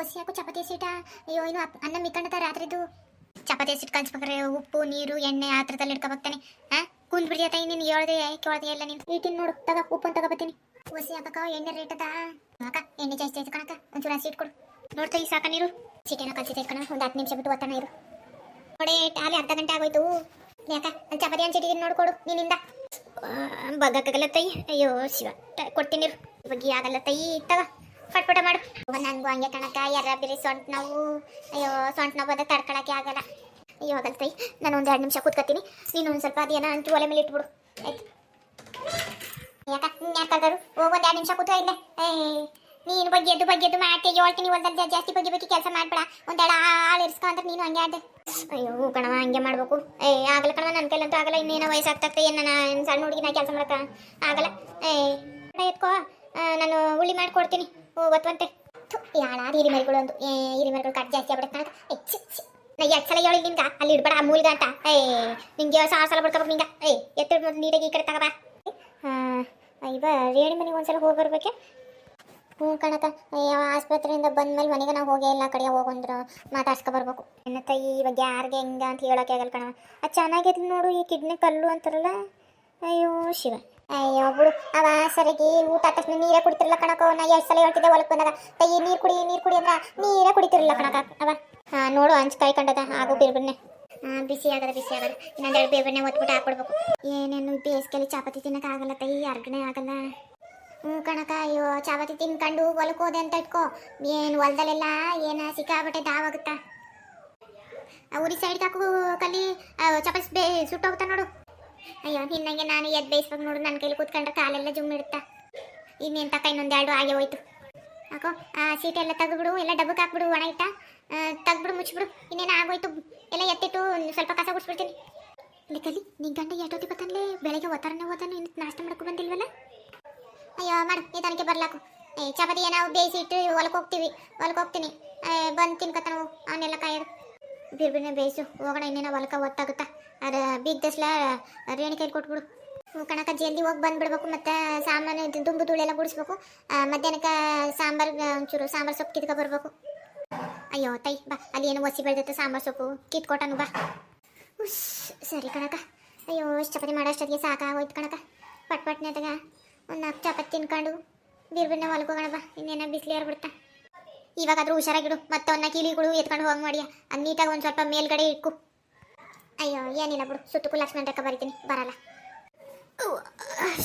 ಒಸಿ ಹಾಕು ಚಪಾತಿ ಸೀಟ ಅಯ್ಯೋ, ಇನ್ನು ಅನ್ನ ಮಿಕ್ಕಂಡತ ರಾತ್ರಿದು. ಚಪಾತಿ ಸೀಟ್ ಕಲ್ಸ್ಬೇಕ್ರೆ ಉಪ್ಪು, ನೀರು, ಎಣ್ಣೆ ಆ ಥರದಲ್ಲಿ ಇಟ್ಕೊಬಕ್ತಾನೆ ಹಾ ಕುಂದ್ ಬಿಡಿಯತ್ತ ನೀನು? ಹೇಳ್ದೆ ಕೇಳ್ದೆ ಎಲ್ಲ ನೀನು. ಇಟ್ಟಿನ ನೋಡು, ತಗ ಉಪ್ಪು ಅಂತ ತಗೋಬತ್ತೀನಿ. ಒಸಿ ಹಾಕಕ್ಕ ಎಣ್ಣೆ ರೇಟ್ ಅದ. ಅಕ್ಕ, ಎಣ್ಣೆ ಜಾಸ್ತಿ ಆಯ್ತು ಕಣಕ್ಕ. ಒಂಚೂರು ಹಸಿ ಇಟ್ಕೊಡು. ನೋಡ್ತಾ ಈ ಸಾಕ ನೀರು? ಸೀಟೇನೋ ಕಲ್ಸಿತೈತೆ ಕಣ. ಒಂದು ಹತ್ತು ನಿಮಿಷ ಬಿಟ್ಟು ಒತ್ತಣ ಇರು. ನೋಡಿ ಅಲ್ಲಿ ಅರ್ಧ ಗಂಟೆ ಆಗೋಯ್ತು. ಯಾಕ ಅಲ್ಲಿ ಚಪಾತಿ ಅನ್ಸಿಟ್ಟಿದ್ದೀನಿ ನೋಡ್ಕೊಡು ನೀನಿಂದ ಬಗ್ಗಕ್ಕಾಗಲ್ಲ ತೈ ಅಯ್ಯೋ, ಶಿವ. ಕೊಡ್ತೀನಿ ಇರು. ಬಗ್ಗೆ ಆಗಲ್ಲ ತೈ ತಗ. ಪಟ್ಪಟ ಮಾಡು. ನನಗೂ ಹಂಗೆ ಕಣಕ ಯಾರ ಬಿರಿ ಸೊಂಟ ನೋವು. ಅಯ್ಯೋ, ಸೊಂಟ್ ನೋವು ಬಂದ ತಡ್ಕೊಳಕ್ಕೆ ಆಗಲ್ಲ. ಅಯ್ಯೋ ಆಗಲ್ಲ ತೈ ನಾನು ಒಂದು ಎರಡು ನಿಮಿಷ ಕೂತ್ಕೊತೀನಿ. ನೀನು ಒಂದು ಸ್ವಲ್ಪ ಅದೇನ ಅಂತ ಒಲೆ ಮೇಲೆ ಇಟ್ಬಿಡು. ಆಯ್ತು. ಯಾಕ ಯಾಕೆ ಕಲ್ದರು ಒಂದು ಎರಡು ನಿಮಿಷ ಕೂತ್ಕ ಇಲ್ಲೇ. ನೀನು ಬಗ್ಗೆ ಎದ್ದು ಬಗ್ಗೆ ಎದ್ದು ಮಾಡ್ತೀಯ ಹೇಳ್ತೀನಿ, ಹೊಲ್ದಲ್ಲಿ ಜಾಸ್ತಿ ಬಗ್ಗೆ ಬಗ್ಗೆ ಕೆಲಸ ಮಾಡ್ಬೇಡ. ಒಂದೆರಡು ಆಳು ಇರಿಸ್ಕೊ ಅಂದ್ರೆ ನೀನು ಹಂಗೆ ಆಡ್ದೆ ಅಯ್ಯೋ, ಕಣವ, ಹಂಗೆ ಮಾಡ್ಬೇಕು. ಏ, ಆಗಲ್ಲ ಕಣವ ನನ್ನ ಕೈಲಂತೂ ಆಗಲ್ಲ. ಇನ್ನೇನೋ ವಯಸ್ಸಾಗ್ತದೆ ಏನು ನಾನು ಸಣ್ಣ ಹುಡುಗಿನ ಕೆಲಸ ಮಾಡಕ್ಕ ಆಗಲ್ಲ. ಏ ಎತ್ಕೋ. ನಾನು ಹುಳಿ ಮಾಡ್ಕೊಡ್ತೀನಿ ಒತ್ತುವಂತೆ ಯಾಳಾದ ಹಿರಿ ಮರಿಗಳು ಒಂದು. ಏ, ಹಿರಿ ಮರಿಗಳು ಕಟ್ ಜಾಸ್ತಿ ಆಗ್ಬಿಡುತ್ತೆ ಹೆಚ್ಚು. ನಾ ಸಲ ಹೇಳಿ ನಿನ್ಗ ಅಲ್ಲಿ ಇಡ್ಬೇಡ, ಆ ಮೂಲಿಗ ಅಂತ. ಏ, ನಿಂಗೆ ಸಾವಿರ ಸಲ ಬಿಡ್ಕೋಬೇಕು ನಿಂಗ. ಏ ಎತ್ತಿಡ್ ಮೊದಲು ನೀಟಾಗಿ ಈ ಕಡೆ ತಗೋಬಾ ಇವ ರೇಣಿ ಮನೆಗೆ ಒಂದ್ಸಲ ಹೋಗಿ ಬರ್ಬೇಕೆ? ಹ್ಞೂ ಕಣಕ ಆಸ್ಪತ್ರೆಯಿಂದ ಬಂದ್ಮೇಲೆ ಮನೆಗೆ ನಾವು ಹೋಗೇ ಇಲ್ಲ ಕಡೆ ಹೋಗಂದ್ರು ಮಾತಾಡ್ಸ್ಕೊ ಬರ್ಬೇಕು. ನನ್ನ ತಾಯಿ ಇವಾಗ ಯಾರಿಗೆ ಹೆಂಗ ಅಂತ ಹೇಳೋಕೆ ಆಗಲ್ಲ ಕಣವ. ಅದು ಚೆನ್ನಾಗಿರ್ಲಿ ನೋಡು, ಈ ಕಿಡ್ನಿ ಕಲ್ಲು ಅಂತಾರಲ್ಲ. ಅಯ್ಯೋ, ಶಿವ. ಅಯ್ಯೋ, ಬಿಡು. ಅವ ಸರಿಗೆ ಊಟ ತಕ್ಷಣ ನೀರೇ ಕುಡಿತಿರಲ್ಲ ಕಣಕ ನಾ ಎಷ್ಟು ಸಲ ಹೇಳ್ತಿದ್ದೆ ಹೊಲಕ್ಕೆ ಬಂದಾಗ ತಾಯಿ ನೀರು ಕುಡಿ ನೀರು ಕುಡಿ ಅಂದ್ರೆ ನೀರೇ ಕುಡಿತಿರಲ್ಲ ಕಣಕ ಅವ, ಹಾಂ, ನೋಡು ಹಂಚ್ ಕಾಯಿ ಕಂಡದ. ಬಿರ್ಬನ್ನೆ ಆ ಬಿಸಿ ಆಗದ ಬಿಸಿ ಆಗದ. ಇನ್ನೊಂದೆರಡು ಬೇಬಣ್ಣೆ ಒತ್ಬಿಟ್ಟು ಹಾಕ್ಬಿಡ್ಬೇಕು. ಏನೇನು ಬೇಸಿಗೆಯಲ್ಲಿ ಚಾಪಾತಿ ತಿನ್ನೋಕ್ಕಾಗಲ್ಲ ತಾಯಿ ಅರ್ಗಣೆ ಆಗಲ್ಲ. ಹ್ಞೂ ಕಣಕ ಅಯ್ಯೋ ಚಾವತಿ ತಿನ್ಕೊಂಡು ಹೊಲಕ್ಕೆ ಹೋದೆ ಅಂತ ಇಟ್ಕೋ. ಏನು ಹೊಲದಲ್ಲೆಲ್ಲ ಏನ ಸಿಕ್ಕಾಬಟ್ಟೆ ದಾವಾಗುತ್ತಾ? ಉರಿ ಸೈಡ್ ಹಾಕು, ಕಲ್ಲಿ. ಚಪಾತಿ ಬೇ ನೋಡು. ಅಯ್ಯೋ, ನಿನ್ನಂಗೆ ನಾನು ಎದ್ದು ಬೇಯಿಸ್ಬೇಕು ನೋಡು, ನನ್ನ ಕೈಲಿ ಕೂತ್ಕೊಂಡ್ರೆ ಕಾಲೆಲ್ಲ ಜುಮ್ ಇಡುತ್ತಾ? ಇನ್ನೇನು ತಕ್ಕ ಇನ್ನೊಂದೆರಡು ಹಾಗೆ ಹೋಯ್ತು. ಹಾಕೋ ಆ ಸೀಟೆಲ್ಲ ತೆಗೆದ್ಬಿಡು, ಎಲ್ಲ ಡಬ್ಬಕ್ಕೆ ಹಾಕ್ಬಿಡು, ಒಣ ಇಟ್ಟ ತೆಗ್ಬಿಡು ಮುಚ್ಚಿಬಿಡು, ಇನ್ನೇನು ಆಗೋಯ್ತು? ಎಲ್ಲ ಎತ್ತಿಟ್ಟು ಸ್ವಲ್ಪ ಕಸ ಗುಡಿಸ್ಬಿಡ್ತೀನಿ. ಲೆಕ್ಕಲ್ಲಿ ನಿನ್ ಗಂಡ ಎಷ್ಟೊತ್ತಿ ಬರ್ತಾನಲೇ ಬೆಳಗ್ಗೆ ಓದ್ತಾರನೇ ಓದ್ತಾನೆ ಇನ್ನು ನಾಷ್ಟ ಮಾಡ್ಕೊ ಬಂದಿಲ್ವಲ್ಲ? ಅಯ್ಯೋ, ಮಾಡು, ನಿಧಾನಕ್ಕೆ ಬರ್ಲಾಕು. ಏ ಚಪಾತಿ ಏನೋ ಬೇಯಿಸಿ ಇಟ್ಟು ಹೊಲಕ್ಕೆ ಹೋಗ್ತೀವಿ ಹೊಲಕ್ಕೆ ಹೋಗ್ತೀನಿ. ಬಂದು ತಿನ್ಕೊತಾನು ಅವನ್ನೆಲ್ಲ ಕಾಯೋದು. ಬಿರ್ಬಿರ್ನೆ ಬೇಯಿಸು. ಹೋಗೋಣ, ಇನ್ನೇನೋ ಹೊಲಕ ಒತ್ತಾಗುತ್ತಾ ಅದು ಬಿದ್ದಸ್ಲ ದಸ್ಲ ರೇಣಿ ಕೈಲಿ ಕೊಟ್ಬಿಡು. ಕಣಕ ಜಲ್ದಿ ಹೋಗಿ ಬಂದ್ಬಿಡ್ಬೇಕು, ಮತ್ತು ಸಾಮಾನು ದುಂಬು ಧೂಳೆಲ್ಲ ಗುಡಿಸ್ಬೇಕು. ಮಧ್ಯಾಹ್ನಕ್ಕೆ ಸಾಂಬಾರು ಒಂಚೂರು ಸಾಂಬಾರು ಸೊಪ್ಪು ಕಿತ್ಕೊ ಬರ್ಬೇಕು. ಅಯ್ಯೋ, ತೈ, ಬಾ. ಅಲ್ಲಿ ಏನು ಒಸಿ ಬೆಳೆದತ್ತೆ ಸಾಂಬಾರು ಸೊಪ್ಪು. ಕಿತ್ಕೊಟ್ಟನು ಬಾ. ಉಶ್, ಸರಿ ಕಣಕ ಅಯ್ಯೋ, ಇಷ್ಟು ಚಪಾತಿ ಮಾಡೋಷ್ಟೊತ್ತಿಗೆ ಸಾಕಾಗೋಯ್ತು ಕಣಕ ಪಟ್ ಪಟ್ನೆದಾಗ ಒಂದು ನಾಲ್ಕು ಚಪಾತಿ ತಿನ್ಕೊಂಡು ಬಿರ್ಬಿರ್ನ ಹೊಲಕ್ಕೆ ಬಾ. ಇನ್ನೇನ ಬಿಸಿಲು ಏರ್ಬಿಡ್ತಾ ಇವಾಗಾದ್ರೂ ಹುಷಾರಾಗಿಡು, ಮತ್ತೆ ಅವನ್ನ ಕೀಲಿಗಳು ಎತ್ಕೊಂಡು ಹೋಗಿ ಮಾಡಿಯ. ಅದು ನೀಟಾಗಿ ಒಂದು ಸ್ವಲ್ಪ ಮೇಲ್ಗಡೆ ಇಟ್ಕು ಅಯ್ಯೋ, ಏನಿಲ್ಲ ಬಿಡು, ಸುತ್ತಕ್ಕೂ ಲಕ್ಷ್ಮಣ ರೇಖ ಬರಿತೀನಿ, ಬರಲ್ಲ.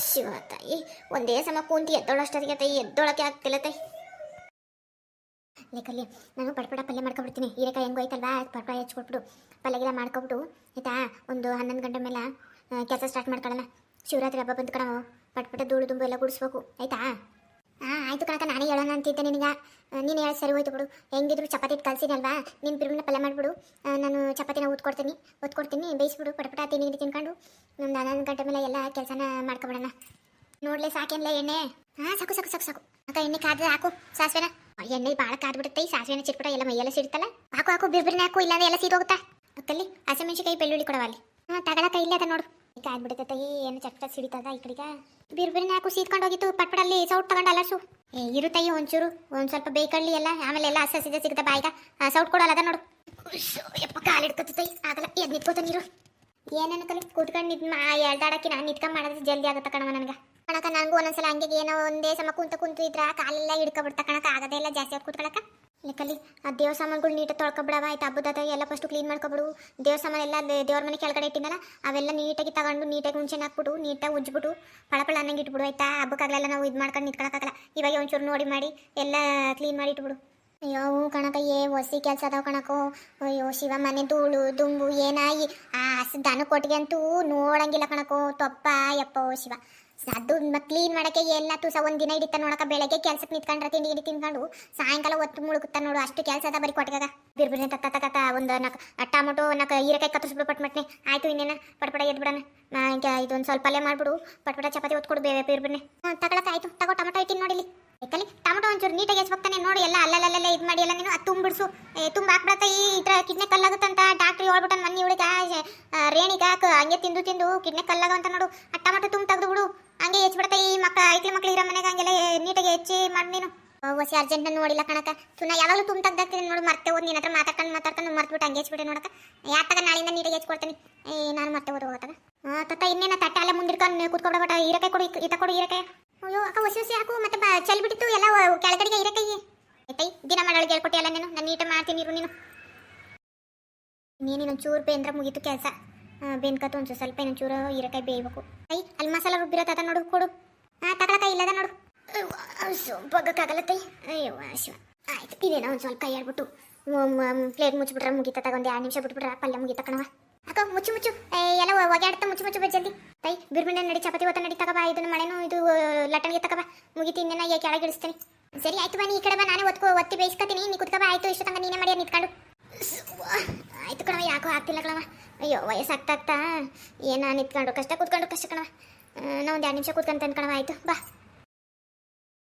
ಶಿವ ತಾಯಿ, ಒಂದೇ ಸಮ ಕೂಂತಿ ಎದ್ದೋಳಷ್ಟೊತ್ತಿಗೆ ತಾಯಿ, ಎದ್ದೋಳಕ್ಕೆ ಆಗ್ತಿಲ್ಲ ತಾಯಿ. ಲೇಕಲ್ಲಿ ನಾನು ಪಡ್ಪಡ ಪಲ್ಯ ಮಾಡ್ಕೊಬಿಡ್ತೀನಿ. ಹೀರೆಕಾಯಿ ಹೆಂಗೋ ಐತಲ್ವಾ ಪಡ್ಪಡ ಹೆಚ್ಕೊಟ್ಬಿಡು. ಪಲ್ಯಗೆಲ್ಲ ಮಾಡ್ಕೊಬಿಟ್ಟು ಆಯ್ತಾ? ಒಂದು ಹನ್ನೊಂದು ಗಂಟೆ ಮೇಲೆ ಕೆಲಸ ಸ್ಟಾರ್ಟ್ ಮಾಡ್ಕೊಳ್ಳೋಣ ಶಿವರಾತ್ರಿ ಹಬ್ಬ ಬಂದು ಕಣವು ಪಟ್ಪಟ ಧೂಳು ತುಂಬ ಎಲ್ಲ ಗುಡಿಸ್ಬೇಕು, ಆಯ್ತಾ? ಹಾಂ ಆಯ್ತು ಕಣಕ ನಾನೇ ಹೇಳೋಣ ಅಂತಿದ್ದೆ ನಿನಗೆ. ನೀನು ಹೇಳಿ ಸರಿ ಹೋಯ್ತು ಬಿಡು. ಹೆಂಗಿದ್ರು ಚಪಾತಿ ಇಟ್ಟು ಕಲ್ಸಿನಲ್ವಾ ನಿನ್ನ ಬಿರುಮಿನ ಪಲ್ಯ ಮಾಡಿಬಿಡು. ನಾನು ಚಪಾತಿನ ಊದ್ಕೊಡ್ತೀನಿ. ಒತ್ಕೊಡ್ತೀನಿ ಬೇಯಿಸ್ಬಿಡು, ಪಟಪಟ ತಿನ್ನಿ, ತಿನ್ಕೊಂಡು ಒಂದು ಹನ್ನೊಂದು ಗಂಟೆ ಮೇಲೆ ಎಲ್ಲ ಕೆಲಸನ ಮಾಡ್ಕೊಬಿಡೋಣ. ನೋಡ್ಲೆ, ಸಾಕೇನ್ಲ ಎಣ್ಣೆ? ಹಾಂ ಸಾಕು ಸಾಕು ಸಾಕು ಸಾಕು. ಅಕ್ಕ, ಎಣ್ಣೆ ಕಾದ್ರೆ ಹಾಕು, ಸಾಸಿವೆನ. ಎಣ್ಣೆ ಭಾಳ ಕಾದ್ಬಿಡುತ್ತೆ ಈ ಸಾಸಿವೆನ ಚಿಟ್ಬಿಟ ಎಲ್ಲ ಮೈಯೆಲ್ಲ ಸಿಡ್ತಲ್ಲ? ಹಾಕು ಹಾಕು, ಬಿರ್ಬಿರ್ನ ಹಾಕು, ಇಲ್ಲಾಂದ್ರೆ ಎಲ್ಲ ಸೀದೋಗುತ್ತಾ? ಅಕ್ಕಲ್ಲಿ ಕೈ ಬೆಳ್ಳುಳ್ಳಿ ಕೊಡವಲ್ಲಿ ಹಾಂ ತಗೊಳಕ ಇಲ್ಲ ಅದ ನೋಡು. ಈಗ ಕಾದ್ಬಿಡುತ್ತೆ ಏನು ಚಟ್ಟ ಸಿಡಿತದ ಈ ಕಡೆಗೆ? ಬಿರ್ಬಿರ್ನ ಹಾಕು ಸೀತ್ಕೊಂಡು ಹೋಗಿತ್ತು ಪಟ್ಪಡಲ್ಲಿ ಸೌಟ್ ತಗೊಂಡಲ್ಲ ಸು ಏ, ಇರು ತಾಯಿ ಒಂಚೂರು, ಒಂದು ಸ್ವಲ್ಪ ಬೇಕಳ್ಳಿ ಎಲ್ಲ, ಆಮೇಲೆ ಎಲ್ಲ ಹಸ ಸಿದ ಸಿಗುತ್ತೆ ಬಾಯ್ಗ. ಸೌಟ್ ಕೊಡಲ್ಲ ಅದ ನೋಡು. ಯಪ್ಪ, ಕಾಲು ತಾಯಿ ಆಗಲ್ಲ ಎದ್ ನಿತ್ಕೋತ ನೀರು. ಏನೇನು ಕಲಿ ಕೂತ್ಕೊಂಡು ನಿದ್ ಎಳ್ದಾಡಕ್ಕೆ ನಾನು ನಿತ್ಕೊಂಡು ಮಾಡಿದ್ರೆ ಜಲ್ದಿ ಆಗುತ್ತೆ ಕಣವ ನನಗೆ. ಕಣಕ, ನನಗೂ ಒಂದೊಂದ್ಸಲ ಹಂಗೆ ಏನೋ ಒಂದೇ ಸಮ ಕುಂತ ಕುಂತು ಇದ್ರ, ಕಾಲೆಲ್ಲ ಹಿಡ್ಕೊಬಿಡ್ತಾ ಕಣಕ, ಆಗದೇ ಇಲ್ಲ ಜಾಸ್ತಿ ಹೊತ್ತು ಕೂತ್ಕೊಳಕ. ಲೆಕ್ಕಲ್ಲಿ ಆ ದೇವ್ರ ಸಾಮಾನುಗಳು ನೀಟಾಗಿ ತೊಳ್ಕೊಬಿಡವ. ಆಯ್ತು, ಹಬ್ಬದ ಎಲ್ಲ ಫಸ್ಟ್ ಕ್ಲೀನ್ ಮಾಡ್ಕೊಬಿಡು. ದೇವ್ರ ಸಾಮಾನು ಎಲ್ಲ ದೇವ್ರ ಮನೆ ಕೆಳಗಡೆ ಇಟ್ಟಿನಲ್ಲ ಅವೆಲ್ಲ ನೀಟಾಗಿ ತಗೊಂಡು, ನೀಟಾಗಿ ಹುಣ್ಸೆನ್ ಹಾಕ್ಬಿಟ್ಟು ನೀಟಾಗಿ ಉಜ್ಬಿಟ್ಟು ಪಳಪಳ ಅನ್ನಂಗೆ ಇಟ್ಬಿಡು, ಆಯ್ತಾ? ಹಬ್ಬಕ್ಕಾಗಲೆಲ್ಲ ನಾವು ಇದು ಮಾಡ್ಕೊಂಡು ನಿಂತ್ಕೊಳಕ್ಕಾಗಲ್ಲ. ಇವಾಗ ಒಂಚೂರು ನೋಡಿ ಮಾಡಿ, ಎಲ್ಲ ಕ್ಲೀನ್ ಮಾಡಿ ಇಟ್ಬಿಡು. ಅಯ್ಯೋ ಕಣಕ ಏ ಹೊಸಿ ಕೆಲಸ ಅದಾವ ಕಣಕೋ. ಅಯ್ಯೋ, ಶಿವ ಮನೆ ಧೂಳು, ದುಂಬು ಏನಾಯಿ ಆ, ದನ ಕೊಟ್ಟಿಗೆ ಅಂತೂ ನೋಡಂಗಿಲ್ಲ ಕಣಕೋ. ತೊಪ್ಪ, ಯಪ್ಪೋ, ಶಿವ. ಅದು ಕ್ಲೀನ್ ಮಾಡಕ್ಕೆ ಎಲ್ಲ ತುಸ ಒಂದ್ ದಿನ ಹಿಡಿತ ನೋಡಕ ಬೆಳಗ್ಗೆ ಕೆಲ್ಸಕ್ಕೆ ನಿಂತ್ಕೊಂಡ್ರೆ ತಿಂಡಿ ಗಿಡಿ ತಿನ್ಕೊಂಡು ಸಾಯಂಕಾಲ ಹೊತ್ತು ಮುಳುಗುತ್ತ ನೋಡು ಅಷ್ಟು ಕೆಲಸ ಅದ ಬರೀ ಕೊಟ್ಟಾಗ ಬಿರ್ಬಿರ್ನೆ ತತ್ತ ತತ್ತ ಒಂದು ನಾಲ್ಕು ಟಮೊಟೊ ನಾಲ್ಕು ಹೀರೆಕಾಯಿ ಕತ್ತರಿಸ್ಬಿಡು ಪಟ್ಮಟ್ನೆ ಆಯ್ತು ಇನ್ನೇನ? ಪಟ್ಪಟ ಎದ್ದು ಬಿಡೋಣ ಇದೊಂದು ಸ್ವಲ್ಪ ಅಲ್ಲೇ ಮಾಡ್ಬಿಡು. ಪಟ್ಪಟ ಚಪಾತಿ ಹೊತ್ಕೊಡು ಬೇವೆ ಬಿರ್ಬಿರ್ನೆ ಹಾಂ ತಗೊಳಕ ಆಯ್ತು. ತಗೋ ಟಮೊಟೊ ಇಟ್ಟಿನಿ ನೋಡಿಲಿ ಯಾಕಲ್ಲಿ ಟಮೊಟೊ ಒಂಚೂರು ನೀಟಾಗಿ ಹೆಚ್ಬೇಕಾನೆ ನೋಡಿ. ಎಲ್ಲ ಅಲ್ಲಲ್ಲೆಲ್ಲ ಇದು ಮಾಡಿ ಎಲ್ಲ ನೀನು ಅದು ತುಂಬಿಡ್ಸು. ತುಂಬ ಹಾಕ್ಬಿಡತ್ತ ಈ ಇದ್ರ ಕಿಡ್ನೆ ಕಲ್ಲಾಗುತ್ತಂತ. ಡಾಕ್ಟ್ರ್ ಹೇಳ್ಬಿಟ್ಟು ಮನೆ ಹುಡುಗ ಹಾಕು. ಹಂಗೆ ತಿಂದು ತಿಂದು ಕಿಡ್ನೆ ಕಲ್ಲಾಗಂತ ನೋಡು. ಆ ಟಮೊಟೊ ತುಂಬ ತೆಗೆದು ಬಿಡು. ಹಂಗೆ ಹೆಚ್ಚಿಬಿಡತ್ತ ಈ ಮಕ್ಕ ಐತಿ ಮಕ್ಳು ಇರೋ ಮನೆಗೆ ಹಂಗೆಲ್ಲ ನೀಟಾಗಿ ಹೆಚ್ಚಿ ಮಾಡಿ ನೀನು. ಹೊಸಿ ಅರ್ಜೆಂಟ್ ನೋಡಿಲ್ಲ ಕಣಕ ತುನ ಯಾವಾಗಲೂ ತುಂಬ ತೆಗ್ದಾಕ್ತೀನಿ ನೋಡು, ಮರ್ತೆ ಹೋದ್ ನಿನ್ನ ಹತ್ರ ಮಾತಾಡ್ಕೊಂಡು ಮಾತಾಡ್ಕೊಂಡು ಮರ್ತ್ಬಿಟ್ಟು ಹಂಗೆ ಹಚ್ಬಿಟ್ಟೆ ನೋಡಕ ಯಾತಕ ನಾಳಿಂದ ನೀರಿಗೆ ಹೆಚ್ಚಿಕೊಡ್ತೀನಿ ಏ, ನಾನು ಮರ್ತೆ ಓದು ಹೋಗತ್ತಾಗ ತತ್ತ ಇನ್ನೇನ ತಟ್ಟೆ ಅಲ್ಲೇ ಮುಂದಿಡ್ಕೊಂಡು ಕೂತ್ಕೊಡ್ಬೇಟ ಇರಕ್ಕೆ ಕೊಡು, ಈತ ಕೊಡು ಇರಕ್ಕೆ ಅಯ್ಯೋ, ಅಕ್ಕ ಹೊಸ ಹೊಸಿ ಹಾಕು, ಮತ್ತೆ ಚೆಲ್ಬಿಟ್ಟಿತ್ತು ಚೆಲ್ ಬಿಟ್ಟಿತ್ತು, ಎಲ್ಲ ಕೆಳಗಡೆಗೆ ಇರಕ್ಕೆ ಆಯ್ತೈ ದಿನ ಮಾಡೋಳಿಗೆ ಹೇಳ್ಕೊಟ್ಟಿಯಲ್ಲ ನೀನು, ನಾನು ನೀಟ ಮಾಡ್ತೀನಿ ನೀನು. ನೀನು ಚೂರು ಬೇಂದ್ರ ಮುಗೀತು ಕೆಲಸ. ಬೆನ್ಕತ್ತು ಒಂದು ಸ್ವಲ್ಪ ಇನ್ನೊಂಚೂರು ಹೀರೆಕಾಯಿ ಬೇಯಬೇಕು. ಐ ಅಲ್ಲಿ ಮಸಾಲ ರುಬ್ಬಿರೋ ತಾತ ನೋಡು, ಕೊಡು. ಹಾಂ ತಗೊಳಕ ಇಲ್ಲದ ನೋಡು. ಬಗ್ಗಕ್ಕಾಗಲ್ಲತ್ತೈ ಅಯ್ಯೋ, ಶಿವ. ಆಯ್ತು, ಇದೇನೋ ಒಂದು ಸ್ವಲ್ಪ ಕೈ ಆಡ್ಬಿಟ್ಟು ಪ್ಲೇಟ್ ಮುಚ್ಚಿಬಿಟ್ರೆ ಮುಗಿತ ತಗೊಂಡು ಎರಡು ನಿಮಿಷ ಬಿಟ್ಬಿಟ್ರೆ ಪಲ್ಯ ಮುಗಿತ ಕಣವ ಅಕ್ಕ, ಮುಚ್ಚು ಮುಚ್ಚು. ಎಲ್ಲ ಒಗ್ಯಾಡ್ತಾ ಮುಚ್ಚು ಮುಚ್ಚು, ಬಾ ಜಲ್ದಿ. ತೈ ಬಿರ್ಬಿಂಡ ನಡಿ, ಚಪಾತಿ ಒತ್ತ ನಡಿ ತಗಬಾ ಇದನ್ನ ಮಳೆನೂ, ಇದು ಲಟ್ಟಣಿಗೆ ತಗಬಾ ಮುಗಿತಿ, ಇನ್ನೇನ ಈಗ ಕೆಳಗೆ ಇಳಿಸ್ತೀನಿ. ಸರಿ, ಆಯ್ತು ಬಾ ಈ ಕಡೆ ಬಾ, ನಾನೇ ಒತ್ಕೋ, ಒತ್ತಿ ಬೇಯಿಸ್ಕೊತೀನಿ. ನೀ ಕುತ್ಕಬಾ ಆಯ್ತು ಇಷ್ಟು ತನಕ ನೀನೇ ಮಾಡಿ ನಿಂತ್ಕೊಂಡು. ಆಯ್ತು ಕಣವ ಯಾಕೋ ಆಗ್ತಿಲ್ಲ ಕಣವ ಅಯ್ಯೋ, ವಯಸ್ಸಾಗ್ತಾ ಆಗ್ತಾ, ಏನ ನಿಂತ್ಕೊಂಡು, ಕಷ್ಟ ಕೂತ್ಕೊಂಡು, ಕಷ್ಟ ಕಣವ ನಾ ಒಂದು ಎರಡು ನಿಮಿಷ ಕೂತ್ಕೊಂತ ಕಣವ ಆಯ್ತು, ಬಾ.